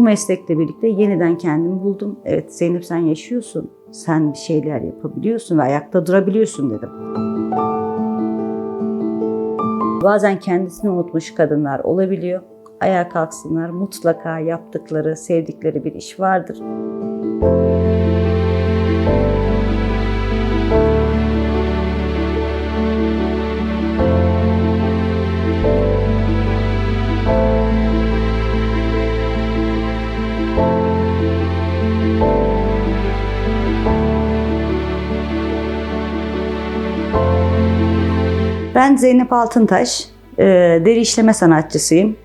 Bu meslekle birlikte yeniden kendimi buldum. Evet Zeynep sen yaşıyorsun. Sen bir şeyler yapabiliyorsun ve ayakta durabiliyorsun dedim. Bazen kendisini unutmuş kadınlar olabiliyor. Ayağa kalksınlar mutlaka yaptıkları, sevdikleri bir iş vardır. Ben Zeynep Altıntaş, e, deri işleme sanatçısıyım.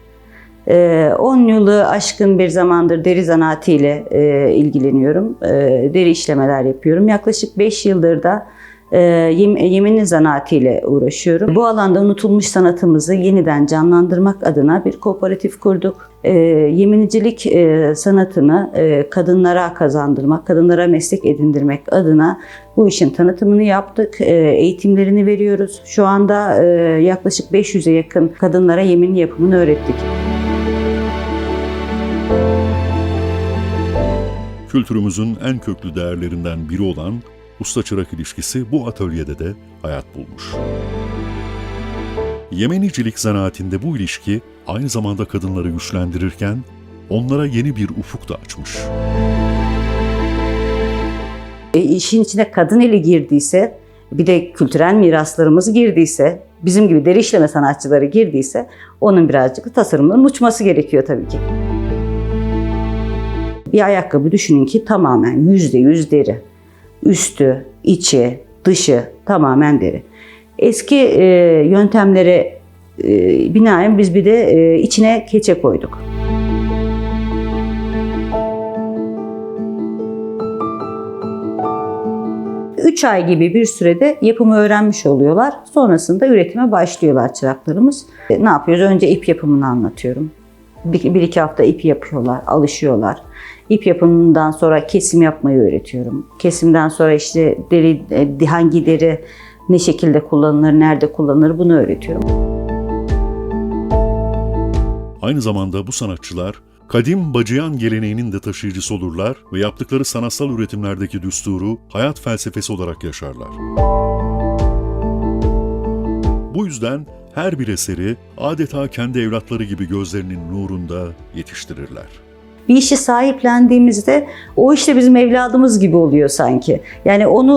E, 10 yılı aşkın bir zamandır deri zanaatiyle e, ilgileniyorum. E, deri işlemeler yapıyorum. Yaklaşık 5 yıldır da e, yeminli zanaatiyle uğraşıyorum. Bu alanda unutulmuş sanatımızı yeniden canlandırmak adına bir kooperatif kurduk. E, yeminicilik e, sanatını e, kadınlara kazandırmak, kadınlara meslek edindirmek adına bu işin tanıtımını yaptık, e, eğitimlerini veriyoruz. Şu anda e, yaklaşık 500'e yakın kadınlara yemin yapımını öğrettik. Kültürümüzün en köklü değerlerinden biri olan usta-çırak ilişkisi bu atölyede de hayat bulmuş. Yemenicilik zanaatinde bu ilişki aynı zamanda kadınları güçlendirirken onlara yeni bir ufuk da açmış. E, işin içine kadın eli girdiyse, bir de kültürel miraslarımız girdiyse, bizim gibi deri işleme sanatçıları girdiyse onun birazcık tasarımların uçması gerekiyor tabii ki. Bir ayakkabı düşünün ki tamamen yüzde yüz deri. Üstü, içi, dışı tamamen deri. Eski e, yöntemlere e, binaen biz bir de e, içine keçe koyduk. Üç ay gibi bir sürede yapımı öğrenmiş oluyorlar. Sonrasında üretime başlıyorlar çıraklarımız. E, Ne yapıyoruz? Önce ip yapımını anlatıyorum. Bir, bir iki hafta ip yapıyorlar, alışıyorlar. İp yapımından sonra kesim yapmayı öğretiyorum. Kesimden sonra işte deri, e, hangi deri ne şekilde kullanılır, nerede kullanılır bunu öğretiyorum. Aynı zamanda bu sanatçılar kadim bacıyan geleneğinin de taşıyıcısı olurlar ve yaptıkları sanatsal üretimlerdeki düsturu hayat felsefesi olarak yaşarlar. Bu yüzden her bir eseri adeta kendi evlatları gibi gözlerinin nurunda yetiştirirler. Bir işi sahiplendiğimizde o işte bizim evladımız gibi oluyor sanki. Yani onu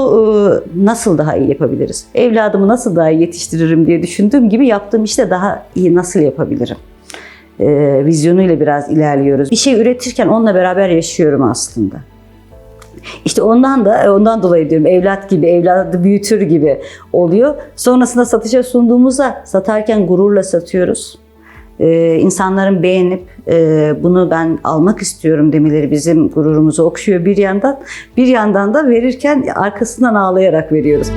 e, nasıl daha iyi yapabiliriz? Evladımı nasıl daha iyi yetiştiririm diye düşündüğüm gibi yaptığım işte daha iyi nasıl yapabilirim? E, vizyonuyla biraz ilerliyoruz. Bir şey üretirken onunla beraber yaşıyorum aslında. İşte ondan da ondan dolayı diyorum evlat gibi, evladı büyütür gibi oluyor. Sonrasında satışa sunduğumuzda satarken gururla satıyoruz. Ee, insanların beğenip e, bunu ben almak istiyorum demeleri bizim gururumuzu okşuyor bir yandan. Bir yandan da verirken arkasından ağlayarak veriyoruz.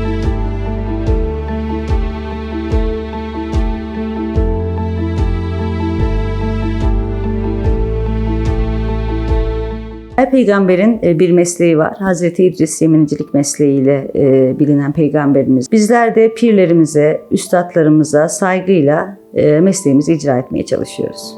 Her peygamberin e, bir mesleği var. Hazreti İdris yeminicilik mesleğiyle e, bilinen peygamberimiz. Bizler de pirlerimize, üstadlarımıza saygıyla mesleğimizi icra etmeye çalışıyoruz.